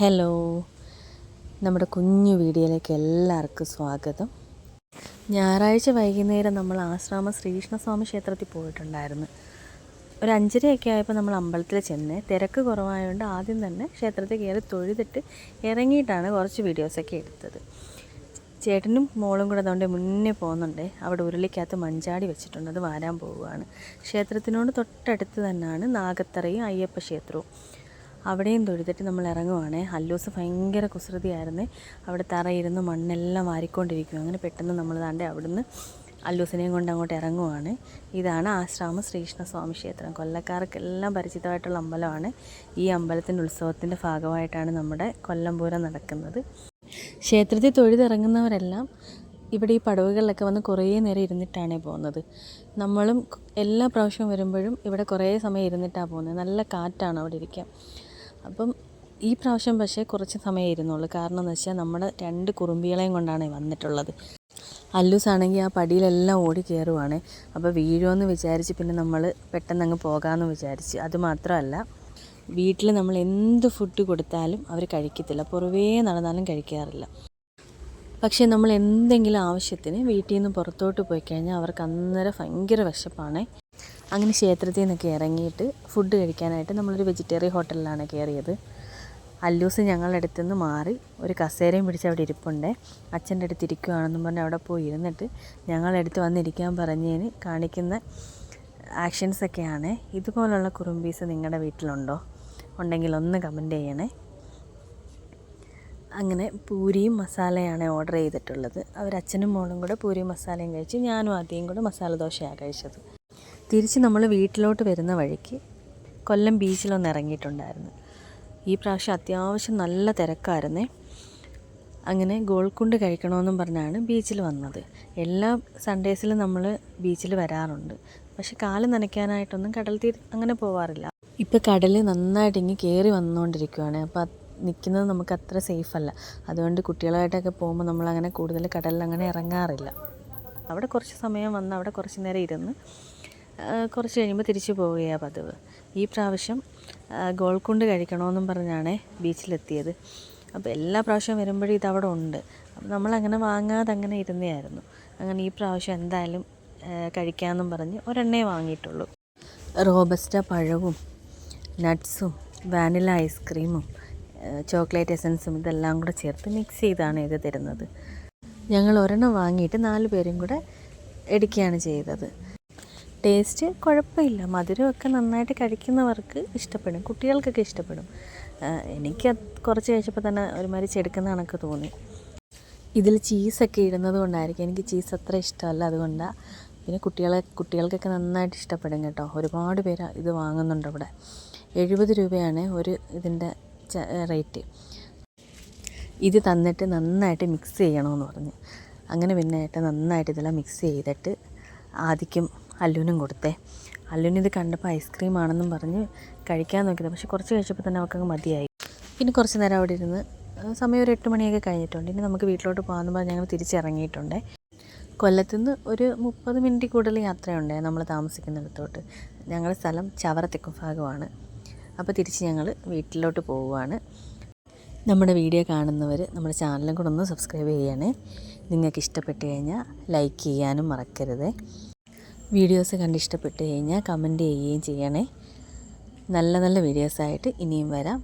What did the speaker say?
Hello നമ്മുടെ കുഞ്ഞു വീഡിയോയിലേക്ക് എല്ലാവർക്കും സ്വാഗതം. ഞായറാഴ്ച വൈകുന്നേരം നമ്മൾ ആശ്രാമ ശ്രീകൃഷ്ണസ്വാമി ക്ഷേത്രത്തിൽ പോയിട്ടുണ്ടായിരുന്നു. ഒരു അഞ്ചരയൊക്കെ ആയപ്പോൾ നമ്മൾ അമ്പലത്തിൽ ചെന്ന് തിരക്ക് കുറവായതുകൊണ്ട് ആദ്യം തന്നെ ക്ഷേത്രത്തിൽ കയറി തൊഴുതിട്ട് ഇറങ്ങിയിട്ടാണ് കുറച്ച് വീഡിയോസൊക്കെ എടുത്തത്. ചേട്ടനും മോളും കൂടെ അതുകൊണ്ട് മുന്നേ പോകുന്നുണ്ട്. അവിടെ ഉരുളിക്കകത്ത് മഞ്ചാടി വെച്ചിട്ടുണ്ട്. അത് വാരാൻ പോവുകയാണ്. ക്ഷേത്രത്തിനോട് തൊട്ടടുത്ത് തന്നെയാണ് നാഗത്തറയും അയ്യപ്പ ക്ഷേത്രവും. അവിടെയും തൊഴുതിട്ട് നമ്മൾ ഇറങ്ങുവാണ്. അല്ലൂസ് ഭയങ്കര കുസൃതിയായിരുന്നു. അവിടെ തറയിരുന്ന് മണ്ണെല്ലാം വാരിക്കൊണ്ടിരിക്കും അങ്ങനെ പെട്ടെന്ന് നമ്മൾ താണ്ടെ അവിടുന്ന് അല്ലൂസിനെയും കൊണ്ട് അങ്ങോട്ട് ഇറങ്ങുവാണ്. ഇതാണ് ആശ്രാമ ശ്രീകൃഷ്ണസ്വാമി ക്ഷേത്രം. കൊല്ലക്കാർക്കെല്ലാം പരിചിതമായിട്ടുള്ള അമ്പലമാണ്. ഈ അമ്പലത്തിന്റെ ഉത്സവത്തിന്റെ ഭാഗമായിട്ടാണ് നമ്മുടെ കൊല്ലംപൂരം നടക്കുന്നത്. ക്ഷേത്രത്തിൽ തൊഴുതിറങ്ങുന്നവരെല്ലാം ഇവിടെ ഈ പടവുകളിലൊക്കെ വന്ന് കുറേ നേരം ഇരുന്നിട്ടാണ് പോകുന്നത്. നമ്മളും എല്ലാ പ്രാവശ്യവും വരുമ്പോഴും ഇവിടെ കുറേ സമയം ഇരുന്നിട്ടാണ് പോകുന്നത്. നല്ല കാറ്റാണ് അവിടെ ഇരിക്കുക അപ്പം ഈ പ്രാവശ്യം പക്ഷേ കുറച്ച് സമയം ഇരുന്നുള്ളൂ കാരണം എന്ന് വെച്ചാൽ നമ്മുടെ രണ്ട് കുറുമ്പികളെയും കൊണ്ടാണ് വന്നിട്ടുള്ളത്. അല്ലൂസ് ആണെങ്കിൽ ആ പടിയിലെല്ലാം ഓടി കയറുവാണ്. അപ്പോൾ വീഴുമെന്ന് വിചാരിച്ച് പിന്നെ നമ്മൾ പെട്ടെന്ന് അങ്ങ് പോകാമെന്ന് വിചാരിച്ച്. അതുമാത്രമല്ല വീട്ടിൽ നമ്മൾ എന്ത് ഫുഡ് കൊടുത്താലും അവർ കഴിക്കത്തില്ല. പുറവേ നടന്നാലും കഴിക്കാറില്ല. പക്ഷേ നമ്മൾ എന്തെങ്കിലും ആവശ്യത്തിന് വീട്ടിൽ നിന്ന് പുറത്തോട്ട് പോയി കഴിഞ്ഞാൽ അവർക്ക് അന്നേരം ഭയങ്കര വിശപ്പാണ്. അങ്ങനെ ക്ഷേത്രത്തിൽ നിന്നൊക്കെ ഇറങ്ങിയിട്ട് ഫുഡ് കഴിക്കാനായിട്ട് നമ്മളൊരു വെജിറ്റേറിയൻ ഹോട്ടലിലാണ് കയറിയത്. അല്ലൂസ് ഞങ്ങളുടെ അടുത്ത് നിന്ന് മാറി ഒരു കസേരയും പിടിച്ച് അവിടെ ഇരിപ്പുണ്ട്. അച്ഛന്റെ അടുത്ത് ഇരിക്കുകയാണെന്നും പറഞ്ഞ് അവിടെ പോയി ഇരുന്നിട്ട് ഞങ്ങളുടെ അടുത്ത് വന്നിരിക്കാൻ പറഞ്ഞതിന് കാണിക്കുന്ന ആക്ഷൻസൊക്കെയാണ് ഇതുപോലുള്ള കുറുമ്പീസ് നിങ്ങളുടെ വീട്ടിലുണ്ടോ? ഉണ്ടെങ്കിൽ ഒന്ന് കമന്റ് ചെയ്യണേ. അങ്ങനെ പൂരിയും മസാലയാണ് ഓർഡർ ചെയ്തിട്ടുള്ളത്. അവർ അച്ഛനും മോളും കൂടെ പൂരിയും മസാലയും കഴിച്ച് ഞാനും ആദ്യം കൂടെ മസാല ദോശയാണ് കഴിച്ചത്. തിരിച്ച് നമ്മൾ വീട്ടിലോട്ട് വരുന്ന വഴിക്ക് കൊല്ലം ബീച്ചിലൊന്ന് ഇറങ്ങിയിട്ടുണ്ടായിരുന്നു. ഈ പ്രാവശ്യം അത്യാവശ്യം നല്ല തിരക്കായിരുന്നേ. അങ്ങനെ ഗോൾക്കുണ്ട് കഴിക്കണമെന്നും പറഞ്ഞാണ് ബീച്ചിൽ വന്നത്. എല്ലാ സൺഡേസിലും നമ്മൾ ബീച്ചിൽ വരാറുണ്ട്. പക്ഷെ കാൽ നനയ്ക്കാനായിട്ടൊന്നും കടൽ തീർ അങ്ങനെ പോവാറില്ല. ഇപ്പോൾ കടൽ നന്നായിട്ട് ഇങ്ങ് കയറി വന്നുകൊണ്ടിരിക്കുകയാണ് അപ്പോൾ നിൽക്കുന്നത് നമുക്ക് അത്ര സേഫ് അല്ല അതുകൊണ്ട് കുട്ടികളായിട്ടൊക്കെ പോകുമ്പോൾ നമ്മളങ്ങനെ കൂടുതൽ കടലിൽ അങ്ങനെ ഇറങ്ങാറില്ല. അവിടെ കുറച്ച് സമയം വന്ന് അവിടെ കുറച്ച് നേരം ഇരുന്ന് കുറച്ച് കഴിയുമ്പോൾ തിരിച്ചു പോവുകയാണ് പതിവ്. ഈ പ്രാവശ്യം ഗോൾക്കുണ്ട് കഴിക്കണമെന്നും പറഞ്ഞാണ് ബീച്ചിലെത്തിയത്. അപ്പോൾ എല്ലാ പ്രാവശ്യവും വരുമ്പോഴും ഇതവിടെ ഉണ്ട്. അപ്പോൾ നമ്മളങ്ങനെ വാങ്ങാതെ അങ്ങനെ ഇരുന്നതായിരുന്നു അങ്ങനെ ഈ പ്രാവശ്യം എന്തായാലും കഴിക്കാമെന്നും പറഞ്ഞ് ഒരെണ്ണേ വാങ്ങിയിട്ടുള്ളൂ. റോബസ്റ്റ പഴവും നട്ട്സും വാനില ഐസ്ക്രീമും ചോക്ലേറ്റ് എസൻസും ഇതെല്ലാം കൂടെ ചേർത്ത് മിക്സ് ചെയ്താണ് ഇത് തരുന്നത്. ഞങ്ങൾ ഒരെണ്ണം വാങ്ങിയിട്ട് നാല് പേരും കൂടെ എടുക്കുകയാണ് ചെയ്തത്. ടേസ്റ്റ് കുഴപ്പമില്ല. മധുരമൊക്കെ നന്നായിട്ട് കഴിക്കുന്നവർക്ക് ഇഷ്ടപ്പെടും. കുട്ടികൾക്കൊക്കെ ഇഷ്ടപ്പെടും. എനിക്ക് കുറച്ച് കഴിച്ചപ്പോൾ തന്നെ ഒരുമാതിരി ചെടുക്കുന്ന കണക്ക് തോന്നി. ഇതിൽ ചീസൊക്കെ ഇടുന്നത് കൊണ്ടായിരിക്കും. എനിക്ക് ചീസ് അത്ര ഇഷ്ടമല്ല അതുകൊണ്ടാണ് പിന്നെ കുട്ടികളെ കുട്ടികൾക്കൊക്കെ നന്നായിട്ട് ഇഷ്ടപ്പെടും കേട്ടോ. ഒരുപാട് പേര് ഇത് വാങ്ങുന്നുണ്ട് ഇവിടെ. എഴുപത് രൂപയാണ് ഒരു ഇതിന്റെ റേറ്റ്. ഇത് തന്നിട്ട് നന്നായിട്ട് മിക്സ് ചെയ്യണമെന്ന് പറഞ്ഞു. അങ്ങനെ പിന്നെ ഏട്ടൻ നന്നായിട്ട് ഇതെല്ലാം മിക്സ് ചെയ്തിട്ട് ആദ്യം അല്ലുവിനും കൊടുത്തേ. അല്ലുവിന് ഇത് കണ്ടപ്പോൾ ഐസ്ക്രീം ആണെന്നും പറഞ്ഞ് കഴിക്കാൻ നോക്കിയത്. പക്ഷെ കുറച്ച് കഴിച്ചപ്പോൾ തന്നെ അവൾക്കങ്ങ് മതിയായി. പിന്നെ കുറച്ച് നേരം അവിടെ ഇരുന്ന് സമയം ഒരു എട്ട് മണിയൊക്കെ കഴിഞ്ഞിട്ടുണ്ട്. ഇനി നമുക്ക് വീട്ടിലോട്ട് പോകാമെന്ന് പറഞ്ഞ് ഞങ്ങൾ തിരിച്ചിറങ്ങിയിട്ടുണ്ട്. കൊല്ലത്തുനിന്ന് ഒരു മുപ്പത് മിനിറ്റ് കൂടുതൽ യാത്രയുണ്ട് നമ്മൾ താമസിക്കുന്നിടത്തോട്ട്. ഞങ്ങളുടെ സ്ഥലം ചവറ അപ്പോൾ തിരിച്ച് ഞങ്ങൾ വീട്ടിലോട്ട് പോവുകയാണ്. നമ്മുടെ വീഡിയോ കാണുന്നവർ നമ്മുടെ ചാനലും കൂടെ ഒന്ന് സബ്സ്ക്രൈബ് ചെയ്യണേ. നിങ്ങൾക്ക് ഇഷ്ടപ്പെട്ട് കഴിഞ്ഞാൽ ലൈക്ക് ചെയ്യാനും മറക്കരുത്. വീഡിയോസ് കണ്ട് ഇഷ്ടപ്പെട്ട് കഴിഞ്ഞാൽ കമന്റ് ചെയ്യുകയും ചെയ്യണേ. നല്ല നല്ല വീഡിയോസായിട്ട് ഇനിയും വരാം.